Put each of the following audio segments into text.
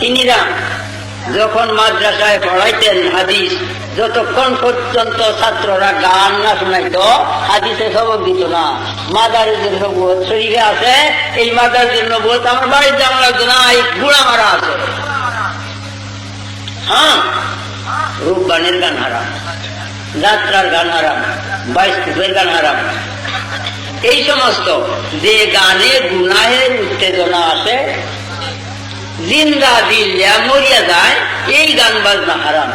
তিনিরা যখন মাদ্রাসায় পড়াইতেন হাদিস, যতক্ষণ পর্যন্ত ছাত্ররা গান না শোনাইতো হাদিসে সবক দিত না। মাদারের জন্য বোধ শরীরে আছে, এই মাদার জন্য বোধ আমার বাড়ির জানা লাগতো না এই গুড়া মারা আছে। হ্যাঁ রূপবানের গান হারাম, যাত্রার গান হারাম বাইস্কুপের গান হারাম। এই সমস্ত যে গানে গুনাহের উত্তেজনা আসে, জিন্দা দিল মরিয়া যায়, এই গান বাজনা হারাম।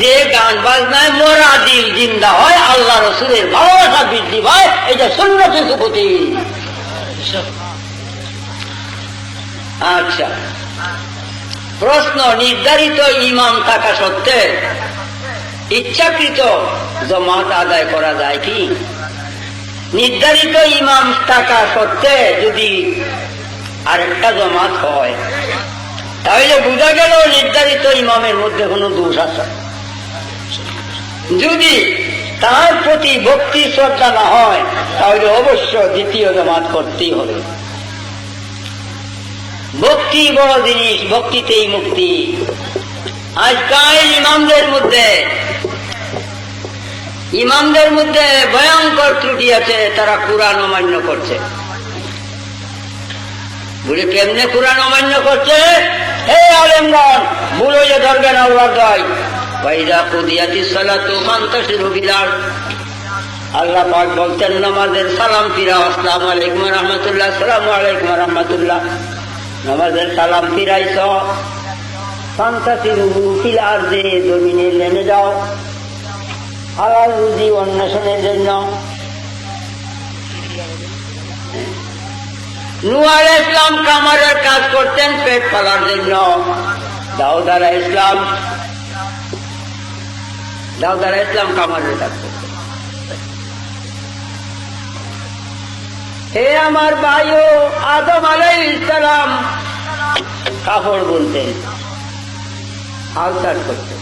যে গান বাজনায় মরা দিল জিন্দা হয়, আল্লাহ রসুলের ভালোবাসা বৃদ্ধি পায়, এটা সুন্নত সুপতি। আচ্ছা। প্রশ্ন, নির্ধারিত ইমাম থাকা সত্ত্বে ইচ্ছাকৃত জমাত আদায় করা যায় কি? নির্ধারিত ইমাম থাকা সত্ত্বে যদি আরেকটা জমাত হয়, তাহলে বোঝা গেল নির্ধারিত ইমামের মধ্যে কোনো দোষ আছে। যদি তার প্রতি ভক্তি শ্রদ্ধা না হয়, তাহলে অবশ্য দ্বিতীয় জমাত করতেই হবে। ভক্তি বড় জিনিস, ভক্তিতেই মুক্তি। আজকাল ইমামদের মধ্যে ইমামদের মধ্যে ভয়ঙ্কর ত্রুটি আছে, তারা কোরআন অমান্য করছে। বলে, কেমনে কোরআন অমান্য করছে? হে আলেমগণ, ভুল হয়ে ধরবেন আল্লাহ গাই বাইদা কুদিয়াতি সালাতু ফান্তাসিরু বিলাল আল্লাহ পাক বলতেন, নামাজের সালাম ফিরা আসসালামু আলাইকুম রহমতুল্লাহ। সালামু আলাইকুম রহমতুল্লাহ। নামাজের সালাম ফিরাইছ। ফান্তাসিরু ফিল আরদে, জমিনে নেমে যাও। হালাল রুজি অন্বেষণের জন্য। নুয়ার ইসলাম কামারের কাজ করতেন পেট ফলার জন্য। দাউদারা ইসলাম দাউদারা ইসলাম কামারের কাজ হে আমার ভাইও আদম আলাই ইসলাম কাপড় বুনতেন আলতার করতেন।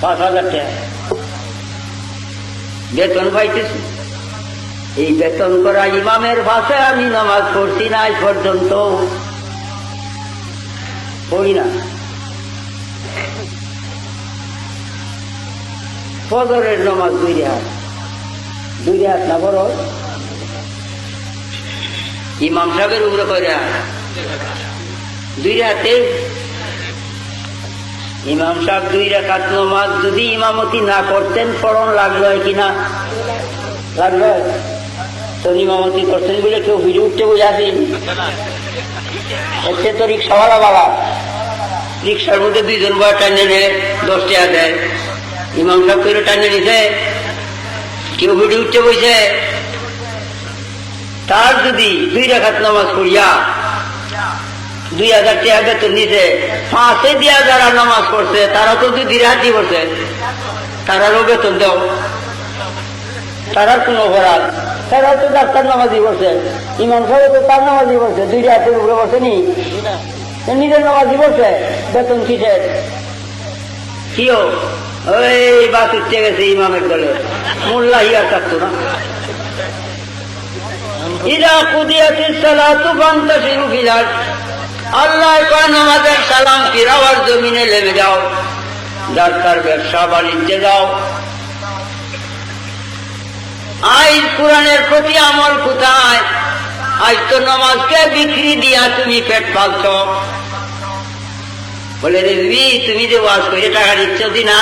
পাঁচ হাজার টাকা। বেতন পাইতেছি। এই বেতন করা ইমামের ভাষায় আমি নামাজ পড়ছি না আজ পর্যন্ত। পড়ি না? ফজরের নামাজ দুই রেহাত দুই রেহাত না বড়? ইমাম সাহেবের উপরে কয় দুই রেহাতে ইমাম সাহেব দুই রেখাত নমাজ যদি ইমামতি না করতেন ফরন লাগল কিনা? লাগল? তো ইমামতি করতেন বলে কেউ ভিড়ে উঠতে বোঝাতেন হচ্ছে তো রিক্সাওয়ালা বাবা। রিক্সার মধ্যে দুইজন বয় টানে নেয় দশ টাকা দেয়। ইমাম সাহেব করে টানে নিছে কেউ ভিড়ে উঠতে বসে তার যদি দুই রেখাত নামাজ পড়িয়া দুই হাজার টাকা বেতন নিছে পাঁচে দিয়া যারা নামাজ পড়ছে, তারা তো দুই হাতি পড়ছে তারারও বেতন দাও। তারার কোন অপরাধ। তারা তো ডাক্তার নামাজি পড়ছে ইমাম সাহেব তো তার নামাজি পড়ছে দুই হাতের উপরে বসে নি। নিজের নামাজি পড়ছে বেতন কিসের কিও? ওই বাস উঠতে গেছে ইমামের দলে। মোল্লা হিয়ার থাকতো না। ইরা কুদিয়াতির সালাতু ফান্তাসিরু ফিল আল্লাহ কয় আমাদের সালাম ফিরাওয়ার জমিনে লেগে যাও। ডাক্তার ব্যবসা বাণিজ্যে যাও। আজ কোরআনের প্রতি আমল কোথায়? আজ তো নামাজকে বিক্রি দিয়া তুমি পেট পালছ। বলে দিদি তুমি যে ওয়াজ করে টাকা দিচ্ছ দি না?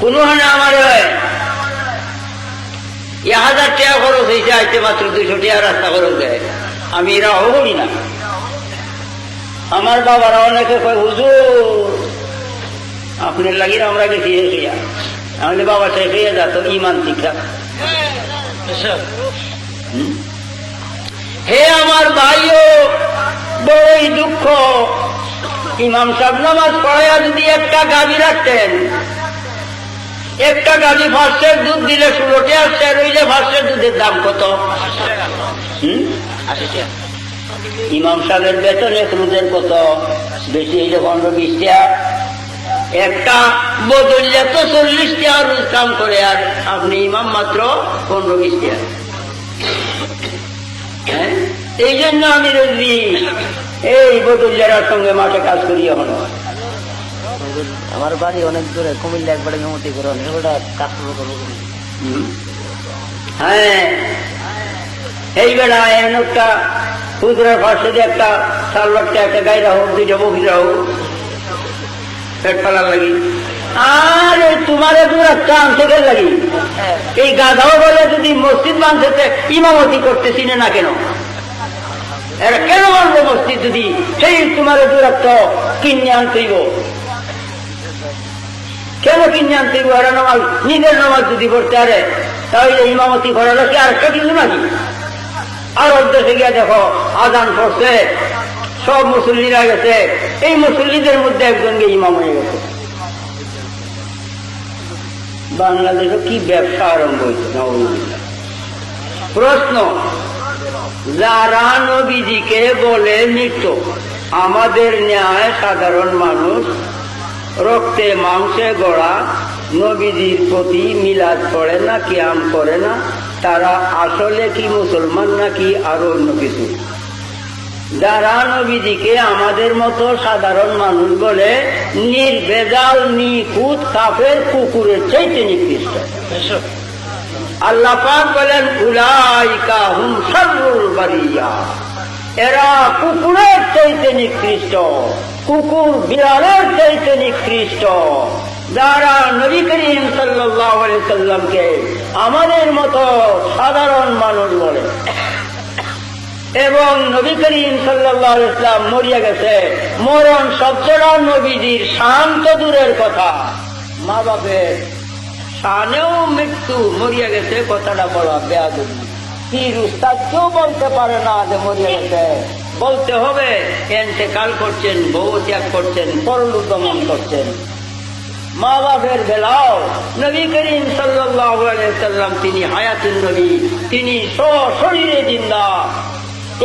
কোনো হানে আমার হয়। হাজার টাকা খরচ হয়েছে, আজকে মাত্র দুইশো টাকা রাস্তা খরচ দেয় আমি এরা হবই না। আমার বাবারা অনেকে কয়, হুজুর, আপনার লাগিয়ে আমরা গেছি আমাদের বাবা শেষ হয়ে যেত ইমান শিক্ষা হে আমার ভাইও, বড়ই দুঃখ। ইমাম সাহেব নামাজ পড়াইয়া যদি একটা গাড়ি রাখতেন, একটা গাড়ি ফার্স্টের দুধ দিলে ষোলোটি আসছে রইলে ফার্স্টের দুধের দাম কত? হুম? ইমাম সাহেবের বেতন এক রুদের কত? বেশি হইলে পনেরো বিশ টাকা একটা বদলিয়া তো চল্লিশ টাকা রোজ কাম করে আর আপনি ইমাম মাত্র পনেরো বিশ টাকা হ্যাঁ? এই জন্য আমি রোজ এই বদলিয়ার সঙ্গে মাঠে কাজ করি এখন আমার বাড়ি অনেক দূরে কুমিল্লা একবারে মেমতি করে অনেক। ওটা কাজ করব হ্যাঁ। এই বেড়া এমন একটা হুজুরের পাশে দিয়ে একটা সালবারটা একটা গাইরা হোক দুইটা বকিরা হোক পেট ফেলার লাগি। আর এই তোমার দূর একটা আনতে লাগি। এই গাধাও বলে যদি মসজিদ বাঁধতে ইমামতি করতে চিনে না কেন? এরা কেন মানবো মসজিদ যদি সেই তোমার দূরত্ব কিনে আনতেইব? কেন কিনে আনতেইব? এরা নামাজ, নিজের নামাজ যদি পড়তে আরে, তাহলে ইমামতি করার কি আর একটা কিছু নাকি? আর দেশে গিয়ে দেখো, আজান পড়ছে, সব মুসল্লিরা গেছে। এই মুসল্লিদের মধ্যে একজনকে ইমাম হয়ে গেছে। বাংলাদেশে কি ব্যবসা আরম্ভ হয়েছে প্রশ্ন, যারা নবীজিকে বলে মৃত আমাদের ন্যায় সাধারণ মানুষ, রক্তে, মাংসে গড়া নবীজির প্রতি মিলাদ করে না, কিয়াম করে না? তারা আসলে কি মুসলমান নাকি আরও অন্য কিছু? যারা নবীজিকে আমাদের মতো সাধারণ মানুষ বলে নির্বেজাল নিখুঁত কাফের কুকুরের চাইতে নিকৃষ্ট। আল্লাহ পাক বলেন উলাইকা হুম সর্বুল বারিয়া। এরা কুকুরের চাইতে নিকৃষ্ট কুকুর বিড়ালের চাইতে নিকৃষ্ট। যারা নবী করিম সাল্লামকে আমাদের মতো সাধারণ মানুষ বলে। এবং নবী করিম সাল্লাহ ইসলাম মরিয়া গেছে। মরণ শব্দটা নবীজির শান্ত দূরের কথা। মা বাপের শানেও মৃত্যু মরিয়া গেছে, কথাটা বলা বেয়াদবি। পীর উস্তাদ কেউ বলতে পারে না যে মরিয়া গেছে। বলতে হবে, এনতেকাল করছেন, বউ ত্যাগ করছেন, পরলোক গমন করছেন। মা বাপের বেলাও নবী করিম সাল্লাম তিনি হায়াতুল নবী, তিনি সশরীরে জিন্দা।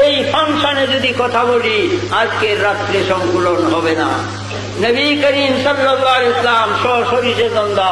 এই ফাংশনে যদি কথা বলি, আজকের রাত্রে সংকুলন হবে না। নবী করিম সাল্লাহ ইসলাম সশরীরে জিন্দা।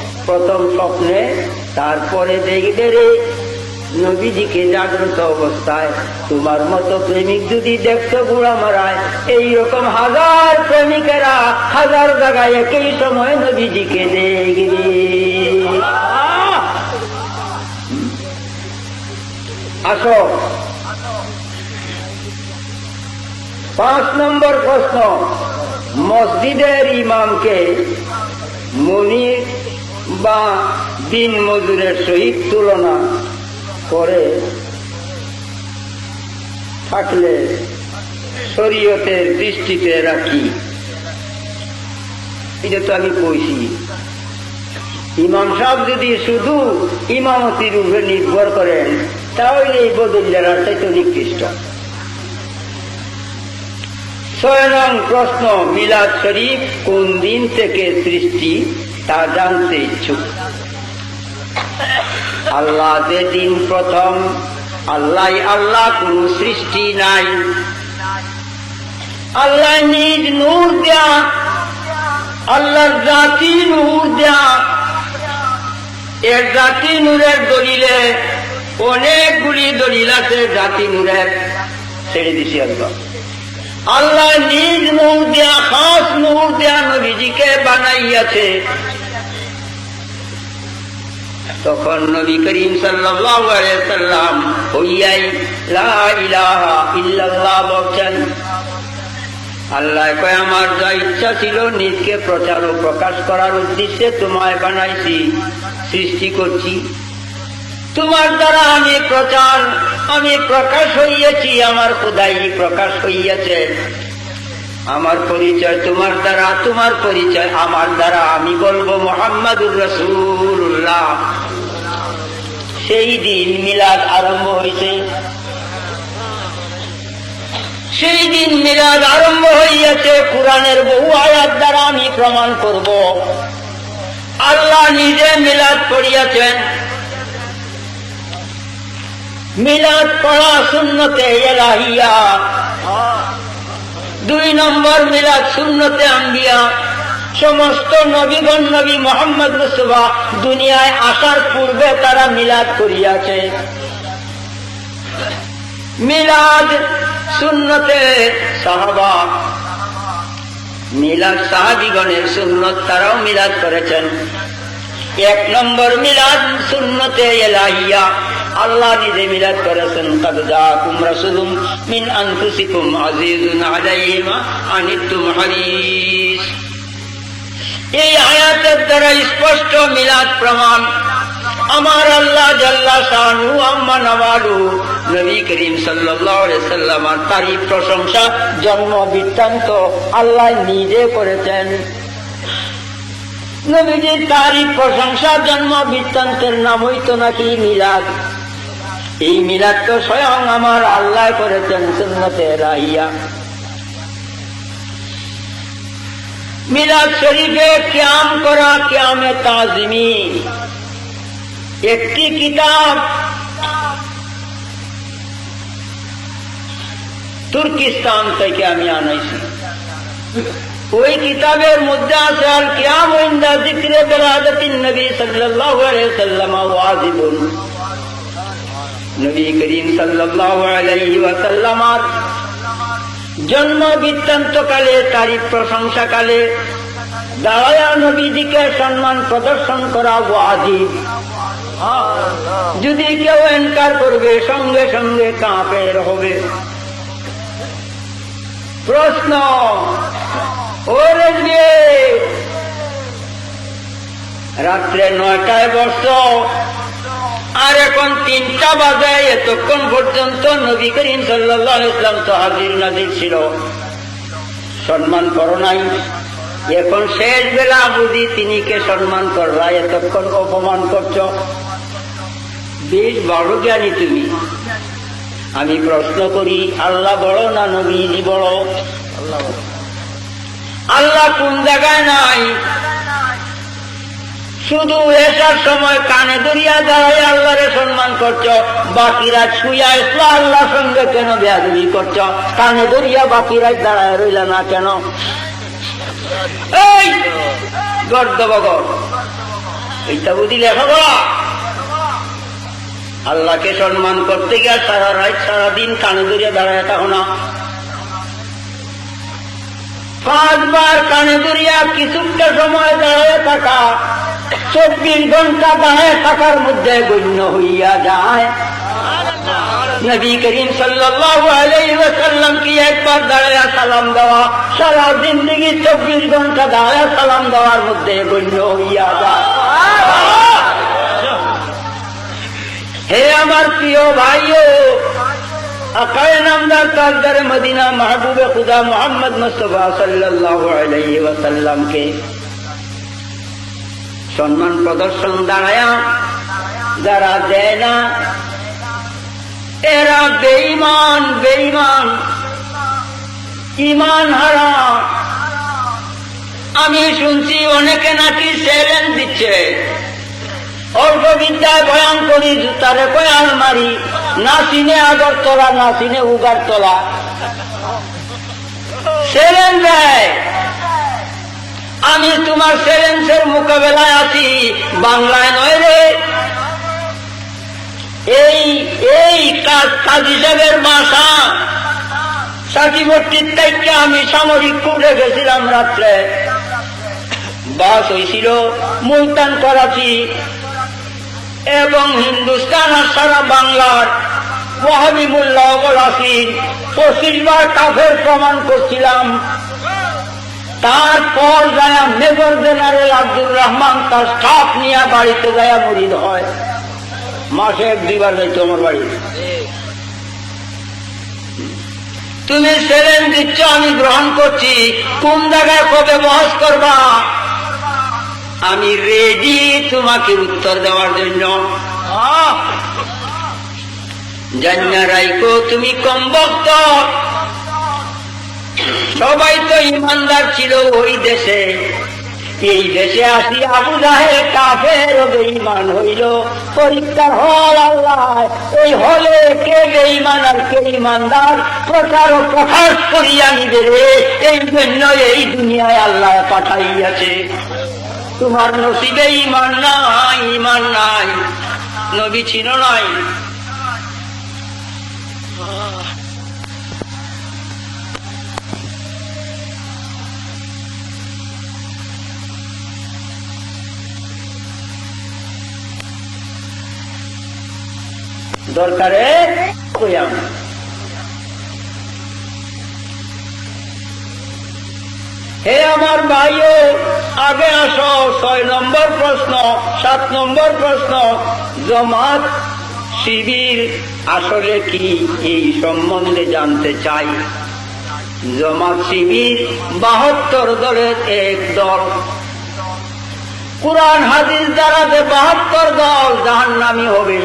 প্রথম স্বপ্নে, তারপরে দেখবে রে নবীজিকে জাগ্রত অবস্থায় তোমার মতো প্রেমিক যদি দেখছ গুড়া মারায়, এইরকম হাজার প্রেমিকেরা হাজার জায়গায় একই সময় নবীজিকে দেখবে! আসো পাঁচ নম্বর প্রশ্ন, মসজিদের ইমামকে মনির বা দিন মজুরের সহিত তুলনা করে থাকলে শরীয়তের দৃষ্টিতে রাখি। এটা তো আমি কইছি। ইমাম সাহেব যদি শুধু ইমামতির উপরে নির্ভর করেন, তাহলে এই বদলিয়ার চাইতে নিকৃষ্ট ছয় প্রশ্ন, মিলাদ শরীফ কোন দিন থেকে সৃষ্টি? তা জানতে ইচ্ছুক। আল্লাহ দিন প্রথম আল্লাহ আল্লাহ, কোন সৃষ্টি নাই। আল্লাহ নিজ নূর দেয়া, আল্লাহর জাতি নূর দেয়া। এর জাতি নূরের দলিলে অনেকগুলি দলিল আছে, জাতি নূরের। ছেড়ে দিছি একদম। আল্লাহ নিজ নূর দেয়া, খাস নূর দেয়া নবীজিকে বানাইয়াছে। তখন নবী করিম সাল্লাম হইয়াই বলছেন। আল্লাহ কয়, আমার যা ইচ্ছা ছিল নিজকে প্রচার ও প্রকাশ করার উদ্দেশ্যে তোমায় বানাইছি, সৃষ্টি করছি। তোমার দ্বারা আমি প্রচার, আমি প্রকাশ হইয়াছি, আমার খোদাই প্রকাশ হইয়াছে। আমার পরিচয় তোমার দ্বারা, তোমার পরিচয় আমার দ্বারা, আমি বলব মোহাম্মদুর রসুল্লাহ সেই দিন মিলাদ আরম্ভ হয়েছে সেই দিন মিলাদ আরম্ভ হইয়াছে, কোরআনের বহু আয়াত দ্বারা আমি প্রমাণ করব। আল্লাহ নিজে মিলাদ পড়িয়াছেন। মিলাদ পড়া শূন্যতে এলাহিয়া। দুই নম্বর মিলাদ শূন্যতে আম্বিয়া। সমস্ত নবীগণ নবী মোহাম্মদ মুস্তফা দুনিয়ায় আসার পূর্বে তারা মিলাদ করিয়াছে। মিলাদ শূন্যতে সাহাবা। মিলাদ সাহাবিগণের সুন্নত তারাও মিলাদ করেছেন। এক নম্বর মিলাদ সুন্নতে এলাহিয়া। আল্লাহ নিজে মিলাদ করেছেন এই আয়াতের দ্বারা স্পষ্ট মিলাদ প্রমাণ। আমার আল্লাহ জাল্লা নবী করিম সাল্লাল্লাহু আলাইহি সাল্লামার প্রশংসা জন্ম বৃত্তান্ত আল্লাহ নিজে করেছেন। নবীজির তারিফ প্রশংসা জন্ম বৃত্তান্তের নাম হইতো নাকি মিলাদ। এই মিলাদ তো স্বয়ং আমার আল্লাহ করেছেন সুন্নতে রাহিয়া। মিলাদ শরীফে ক্যাম করা ক্যামে তাজিমি একটি কিতাব তুর্কিস্তান থেকে আমি আনাইছি। ওই কিতাবের মধ্যে আছে আর কিয়াম ইন্দা যিকরে বেলাদতিন নবী সাল্লাল্লাহু আলাইহি সাল্লাম ওয়াজিবুন। নবী করিম সাল্লাল্লাহু জন্ম বৃত্তান্ত কালে তারিফ প্রশংসা কালে দাঁড়ায়া নবীজিকে সম্মান প্রদর্শন করা ওয়াজিব। যদি কেউ এনকার করবে, সঙ্গে সঙ্গে কাঁপের হবে। প্রশ্ন, ওরে যে রাত্রে নয়টায় বর্ষ আর এখন তিনটা বাজে, এতক্ষণ পর্যন্ত নবী করিম সাল্লাহ ইসলাম তো হাজির নাজির ছিল। সম্মান করো নাই। এখন শেষ বেলা বুঝি তিনি কে সম্মান করলা এতক্ষণ অপমান করছ। বেশ বড় জ্ঞানী তুমি। আমি প্রশ্ন করি, আল্লাহ বড় না নবীজি বড় আল্লাহ কোন জায়গায় নাই? শুধু এসার সময় কানে দরিয়া দাঁড়ায় আল্লাহরে সম্মান করছ, বাকিরা ছুঁয়া এসলো আল্লাহর সঙ্গে কেন বেয়াদবি করছ? কানে দরিয়া বাকিরা দাঁড়ায় রইল না কেন? এই এইটা বুঝি লেখা আল্লাহকে সম্মান করতে গিয়ে সারা রাত সারাদিন কানে দরিয়া দাঁড়ায় থাকো না। পাঁচবার কানে দরিয়া কিছুটা সময় দাঁড়ায় থাকা চব্বিশ ঘণ্টা দাঁড়ায় থাকার মধ্যে গণ্য হইয়া যায় নবী করিম সাল্লাল্লাহু আলাইহি ওয়াসাল্লাম কি একবার দাঁড়ায় সালাম দেওয়া সারা জিন্দগি চব্বিশ ঘণ্টা দাঁড়ায় সালাম দেওয়ার মধ্যে গণ্য হইয়া যায় হে আমার প্রিয় ভাইও আকায় নামদার তাজদার মদিনা মাহবুবে খুদা মোহাম্মদ মুস্তফা সাল্লাল্লাহু আলাইহি ওয়াসাল্লামকে সম্মান প্রদর্শন দাঁড়ায়া যারা দেয় না, এরা বেঈমান বেঈমান। ইমান হারা। আমি শুনছি অনেকে নাকি সেরেন দিচ্ছে। অল্প বিদ্যায় বয়ান করি, জুতারে বয়ান মারি, না চিনে আগরতলা না চিনে উগারতলা সেরেন দেয়। আমি তোমার সেরেন্সের মোকাবেলায় বাংলায় নয় রে। এই এই কাজ বাসা। সাকিবর্তীর থেকে আমি সামরিক কোর্টে গেছিলাম রাত্রে। বাস হয়েছিল মুলতান করাচি এবং হিন্দুস্তান আর সারা বাংলার ওয়াহাবিবুল্লাহ আসিন পঁচিশবার কাফের প্রমাণ করছিলাম। তারপর যায়া মেজর জেনারেল আব্দুর রহমান তার স্টাফ নিয়ে বাড়িতে যায়া মরিদ হয়। মাসে এক দুইবার যাইতো আমার বাড়ি। তুমি সেলেন দিচ্ছ আমি গ্রহণ করছি। কোন জায়গায় কবে বহস করবা? আমি রেডি তোমাকে উত্তর দেওয়ার জন্য। জান্না রাইকো তুমি কম বক্ত সবাই তো ইমানদার ছিল ওই দেশে। এই দেশে আসি আবু জাহেল কাফের বেঈমান হইল। পরীক্ষার হল আল্লাহ। এই হলে কে বেঈমান আর কে ইমানদার? প্রচার প্রকাশ করিয়া নিবে এই জন্য এই দুনিয়ায় আল্লাহ পাঠাইয়াছে। তোমার নসিবে ইমান নাই ইমান নাই। নবী ছিল নাই। দরকারে হে আমার ভাইও, আগে আসো, ছয় নম্বর প্রশ্ন, সাত নম্বর প্রশ্ন। জমাত শিবির আসলে কি এই সম্বন্ধে জানতে চাই? জমাত শিবির বাহাত্তর দলের এক দল। কোরআন, হাদিস দ্বারা যে বাহাত্তর দল জাহান্নামি হবে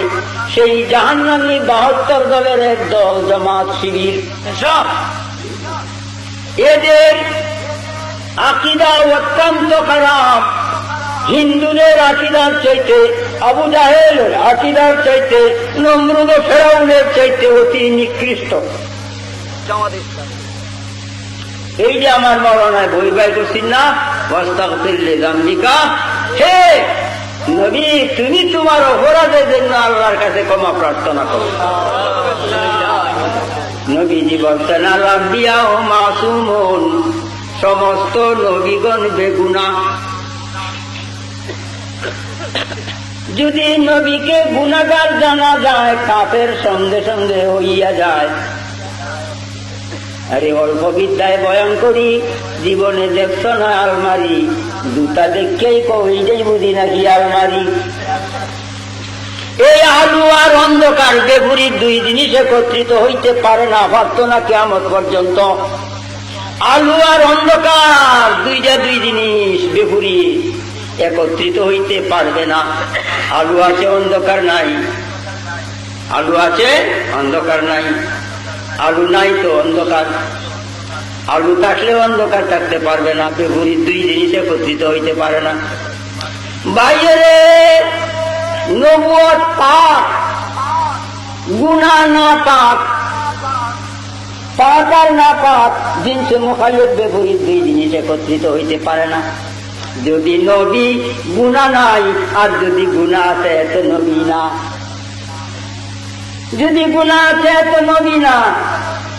সেই জাহান্নামি বাহাত্তর দলের এক দল জামাত শিবির। সব এদের আকিদা অত্যন্ত খারাপ। হিন্দুদের আকিদার চাইতে, আবু জাহেলের আকিদার চাইতে, নমরুদ ফেরাউনের চাইতে অতি নিকৃষ্ট। এই যে আমার মরণায় বই বাই করছি না বস্তাক ফিরলে জাম্বিকা হে নবী তুমি তোমার অপরাধের জন্য আল্লাহর কাছে ক্ষমা প্রার্থনা করো। নবীজি বলছেন, আল্লাহ ও মাসুমন, সমস্ত নবীগণ বেগুনা। যদি নবীকে গুণাগার জানা যায় কাপের সঙ্গে সঙ্গে হইয়া যায় আরে অল্প বিদ্যায় বয়ান করি, জীবনে দেখছ না আলমারি। দুটা দেখেই কই যাই বুঝি নাকি আলমারি। এই আলু আর অন্ধকার বেগুড়ির দুই জিনিস একত্রিত হইতে পারে না, ভাবত না কেমন পর্যন্ত। আলু আর অন্ধকার, দুইটা দুই জিনিস বেগুড়ি একত্রিত হইতে পারবে না। আলু আছে অন্ধকার নাই। আলু আছে অন্ধকার নাই। আলু নাই তো অন্ধকার। আলু কাটলে অন্ধকার থাকতে পারবে না বেগুড়ির দুই জিনিস একত্রিত হইতে পারে না। বাইরে নবুয় পাক, গুণা না পাক পাক না পাক, জিনিসে মোখালিফ বেগুড়ির দুই জিনিস একত্রিত হইতে পারে না। যদি নবী গুণা নাই, আর যদি গুণা আছে, এত নবী না। যদি গুণা আছে তো নবী না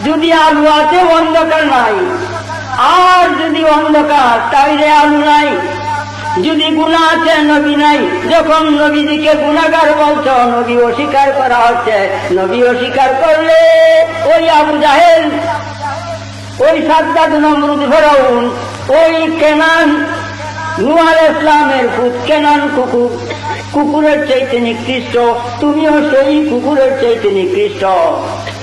যদি আলু আছে অন্ধকার নাই, আর যদি অন্ধকার, তাইলে আলু নাই। যদি গুণা আছে নবী নাই, যখন নবীজিকে গুণাগার বলছ, নবী অস্বীকার করা হচ্ছে, নবী অস্বীকার করলে ওই আবু জাহেল, ওই সাদ্দাদ নমরুদ ফেরাউন, ওই কেনান, নুয়ার ইসলামের পুত কেনান কুকুর। কুকুরের চাইতে নিকৃষ্ট, তুমিও সেই কুকুরের চাইতে নিকৃষ্ট।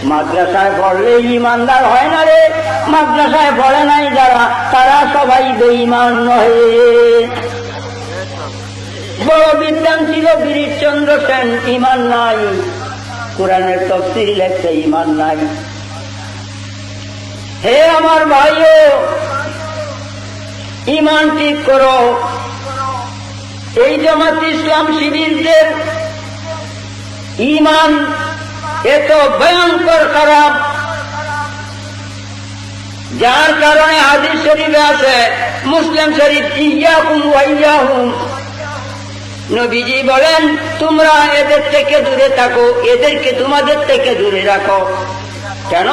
মাদ্রাসায় পড়লে ইমানদার হয় না রে। মাদ্রাসায় পড়ে নাই যারা, তারা সবাই বেঈমান নহে। বড় বিদ্যান ছিল গিরিশচন্দ্র সেন, ইমান নাই। কোরআনের তফসিল লেখছে, ইমান নাই। হে আমার ভাইও, ইমান ঠিক করো। এই জামাত ইসলাম শিবিরদের ইমান এত ভয়ঙ্কর খারাপ, যার কারণে হাদিস শরীফে আছে, মুসলিম শরীফ ইয়া হুম ওয়াইয়া হুম নবীজি বলেন, তোমরা এদের থেকে দূরে থাকো, এদেরকে তোমাদের থেকে দূরে রাখো। কেন?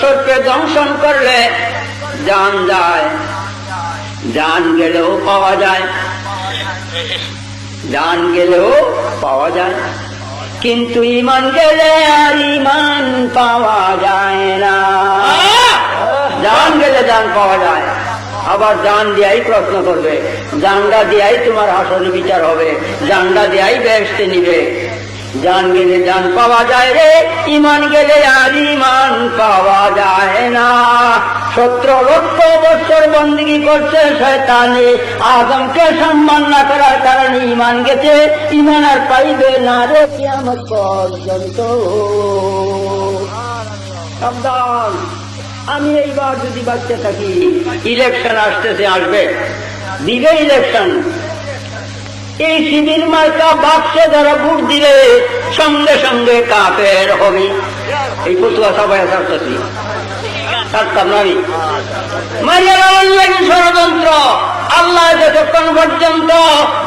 সর্পে দংশন করলে জান যায়, জান গেলেও পাওয়া যায়। জান গেলেও পাওয়া যায় কিন্তু ইমান গেলে আর ইমান পাওয়া যায় না। জান গেলে জান পাওয়া যায় আবার জান দেয়াই প্রশ্ন করবে। জানডা দেয়াই তোমার আসলে বিচার হবে। জানডা দিয়াই বেসতে নিবে। জান গেলে জান পাওয়া যায় রে, ইমান গেলে আর ইমান পাওয়া যায় না। সত্র লক্ষ বছর বন্দী করছে শয়তানে, আদমকে সম্মান না করার কারণে ইমান গেছে, ইমান আর পাইবে না রে কিয়ামত পর্যন্ত। সাবধান, আমি এইবার যদি বাচ্চা থাকি ইলেকশন আসতেছে, আসবে। দিবে ইলেকশন এই শিবির মার্কা বাক্সে যারা ভোট দিলে, সঙ্গে সঙ্গে কাপের হবে। এই ফতুয়া সবাই ছাড়তেছি ছাড়তাম ষড়যন্ত্র? আল্লাহ যতক্ষণ পর্যন্ত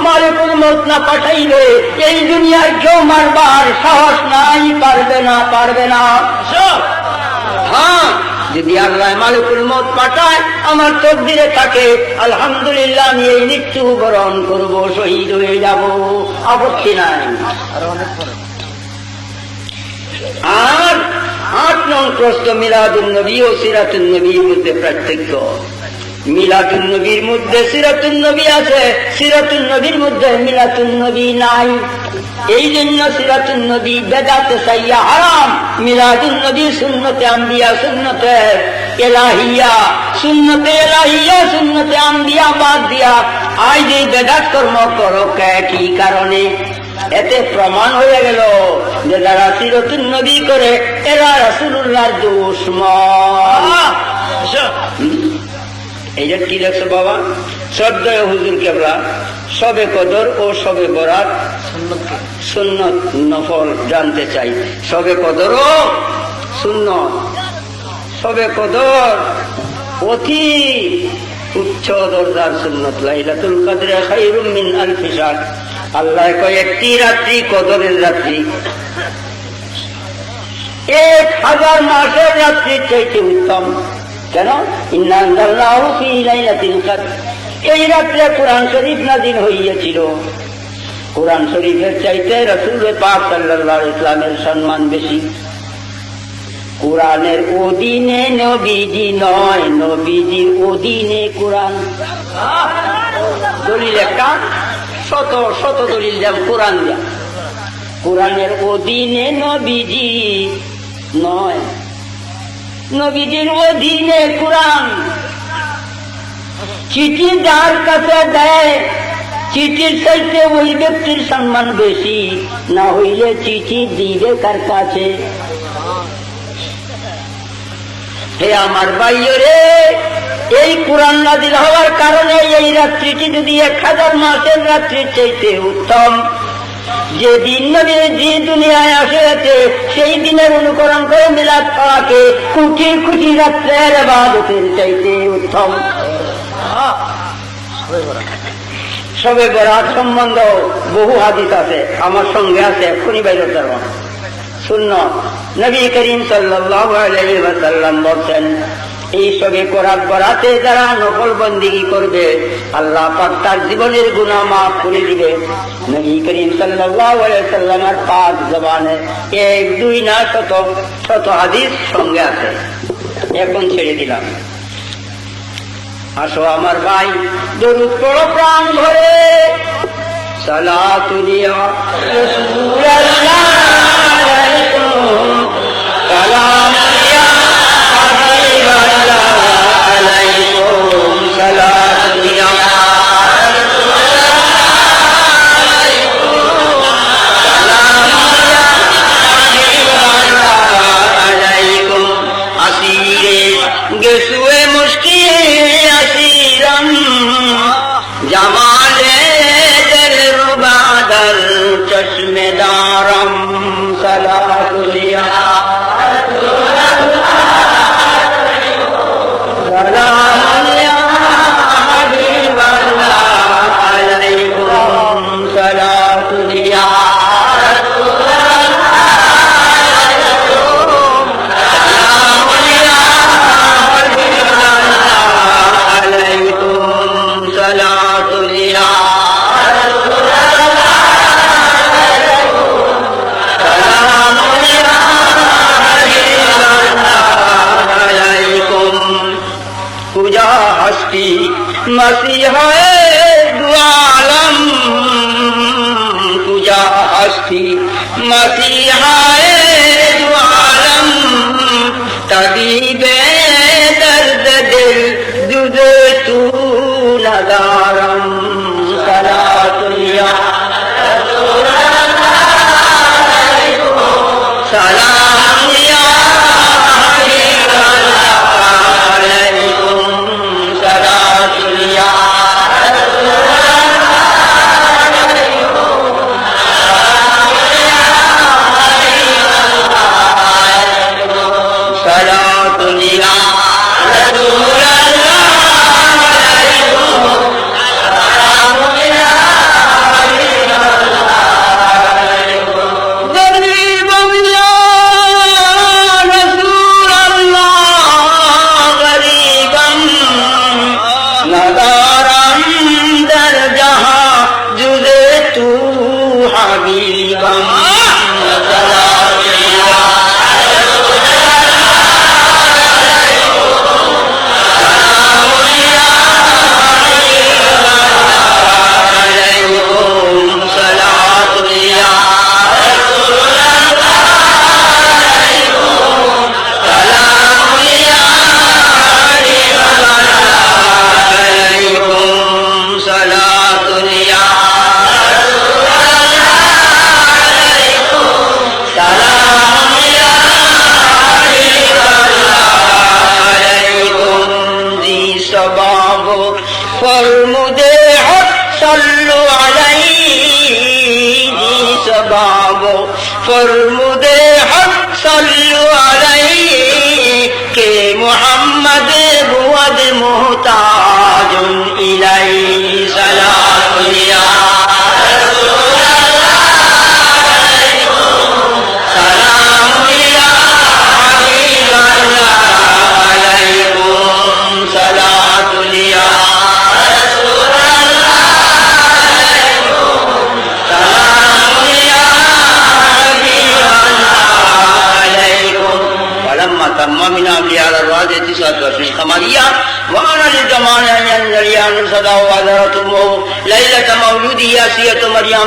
মালিকুল মত না পাঠাইবে, এই দুনিয়ার কেউ মারবার সাহস নাই, পারবে না পারবে না। যদি আল্লাহ মালিকুল মত পাঠায় আমার তকদিরে থাকে আলহামদুলিল্লাহ আমি এই মৃত্যু বরণ করব শহীদ হয়ে যাব। আপত্তি নাই। আরও আর আট নং প্রশ্ন মিলাদুল নবী ও সিরাতুল নবীর মধ্যে পার্থক্য। মিলাদুল নবীর মধ্যে সিরাতুল নবী আছে সিরাতুল নবীর মধ্যে মিলাতুল নবী নাই। এই জন্য সিরাতুল নবী বেদাতে সাইয়া হারাম মিলাদুল নবী সুন্নতে আম্বিয়া সুন্নতে এলাহিয়া সুন্নতে এলাহিয়া, সুন্নতে আম্বিয়া বাদ দিয়া। আজ এই বেদাত কর্ম করো, কে কি কারণে? এতে প্রমাণ হয়ে গেল যে যারা সিরতুল নবী করে, এরা রাসুল্লাহর দুশ্মন। এই যে কি লেখছো বাবা? শ্রদ্ধেয় হুজুর কেবলা, সবে কদর ও সবে বরাত সুন্নত নফল জানতে চাই। সবে কদরও সুন্নত, সবে কদর, অতি উচ্চ দরজার সুন্নত। লাইলাতুল কদরে খাইরুম মিন আলফি শাহ আল্লাহ কয়, একটি রাত্রি কদরের রাত্রি। এক হাজার মাসের রাত্রির চাইতে উত্তম। কেন? ইন্না আনজালনাহু ফি লাইলাতিল কদর। এই রাত্রে কোরআন শরীফ নাজিল হইয়াছিল। কোরআন শরীফের চাইতে রসুল পাক সাল্লাল্লাহু ইসলামের সম্মান বেশি। কোরআনের অধীনে নবীজি নয়, নবীজির অধীনে কোরআন। দলিল একটা, শত শত দলিল যেম কোরআন যা কোরআনের অধীনে নবীজি নয়। নবীজির অধীনে কোরআন। চিঠি যার কাছে দেয়, চিঠির চাইতে ওই ব্যক্তির সম্মান বেশি। না হইলে চিঠি দিবে কার কাছে? হে আমার ভাইয় রে এই কোরআন নাজিল হওয়ার কারণে এই রাত্রিটি যদি এক হাজার মাসের রাত্রির চাইতে উত্তম যে দিন নবী যে দুনিয়ায় আসেছে সেই দিনের অনুকরণ করে মিলাদ পাওয়াকে কুটি কুটি রাত্রের বাদতের চাইতে উত্তম। সবে বরাত সম্বন্ধ বহু হাদিস আছে, আমার সঙ্গে আছে, এক্ষুনি বাইর করব শূন্য নবী করিম আলাইহি ওয়াসাল্লাম বলছেন এই সবে করাত বরাতে যারা নকল বন্দিগি করবে, আল্লাহ পাক তার জীবনের গুনাহ মাফ করে দিবে। নবী করিম সাল্লাল্লাহু আলাইহি ওয়াসাল্লামের পাক জবানে এক, দুই না শত শত হাদিস সঙ্গে আছে। এখন ছেড়ে দিলাম। আসো আমার ভাই, দরুদ পড়ো, প্রাণ ভরে। সালাতুলিয়া রাসূলুল্লাহ।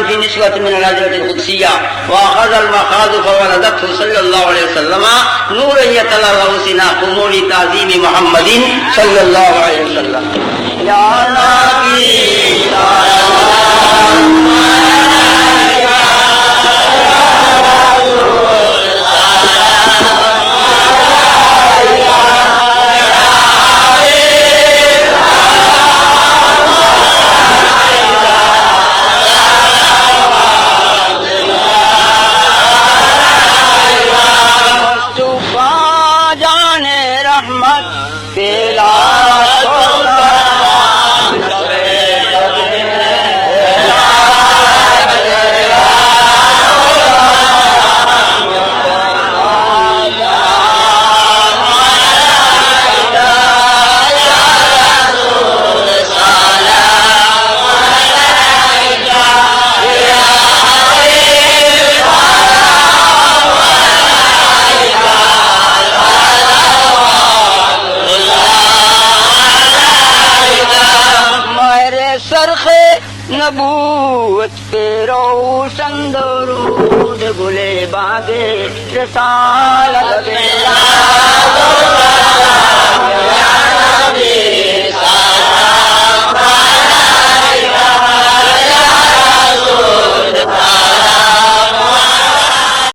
في نسوة من الأزمة القدسية. وأخذ المخاض فولدته صلى الله عليه وسلم. نورا يتلى سنا قمور تعظيم محمد صلى الله عليه وسلم. يا الله